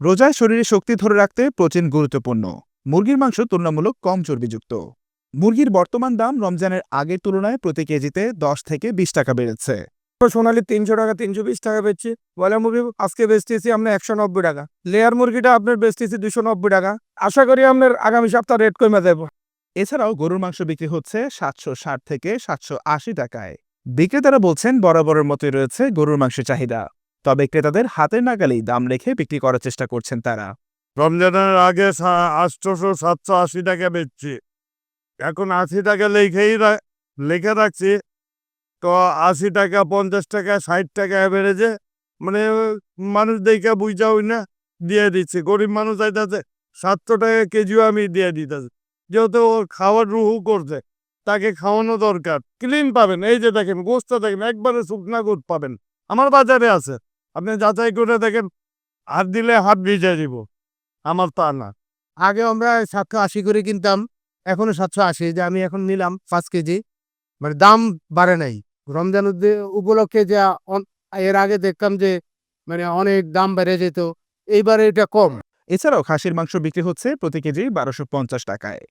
রোজায় শরীরে শক্তি ধরে রাখতে প্রোটিন গুরুত্বপূর্ণ। মুরগির মাংস তুলনামূলক কম চর্বিযুক্ত। মুরগির বর্তমান দাম রমজানের আগের তুলনায় প্রতি কেজিতে দশ থেকে বিশ টাকা বেড়েছে। সোনালি তিনশো টাকা তিনশো বিশ টাকা বেচছি। বয়লার মুরগি আজকে বেচতেছি আপনার একশো নব্বই টাকা। লেয়ার মুরগিটা আপনার বেচতেছি দুশো নব্বই টাকা। আশা করি আপনার আগামী সপ্তাহ রেট কমে দেব এছাড়াও গরুর মাংস বিক্রি হচ্ছে সাতশো ষাট থেকে সাতশো আশি টাকায়। বিক্রেতারা বলছেন বরাবরের মতোই রয়েছে গরুর মাংসের চাহিদা। তবে ক্রেতাদের হাতের নাগালেই দাম রেখে বিক্রি করার চেষ্টা করছেন তারা। রমজানের আগে আটশোশো সাতশো আশি টাকা বেচছি। এখন আশি টাকা লেখেই লিখে রাখছি। তো আশি টাকা, পঞ্চাশ টাকা, ষাট টাকা বেড়েছে মানে মানুষ দেখে বুঝাও না, দিয়ে দিচ্ছে। গরিব মানুষ আইতাছে সাতশো টাকা কেজিও আমি দিয়ে দিতেছি। যেহেতু ওর খাওয়ার রুহু করছে, তাকে খাওয়ানো দরকার। ক্লিন পাবেন, এই যে দেখেন, গোস্ত দেখেন, একবারে শুকনা গোট পাবেন। আমার বাজারে আছে। আপনি যাচাই করে দেখেন, হাত দিলে হাত ভিজে দিব আমার তা না। আগে আমরা সাতশো আশি করে কিনতাম, এখনও সাতশো আশি, যে আমি এখন নিলাম পাঁচ কেজি। মানে দাম বাড়ে নাই। রমজান উপলক্ষে যে এর আগে দেখতাম যে মানে অনেক দাম বেড়ে যেত। এইবারে এটা কম। এছাড়াও খাসির মাংস বিক্রি হচ্ছে প্রতি কেজি বারোশো পঞ্চাশ টাকায়।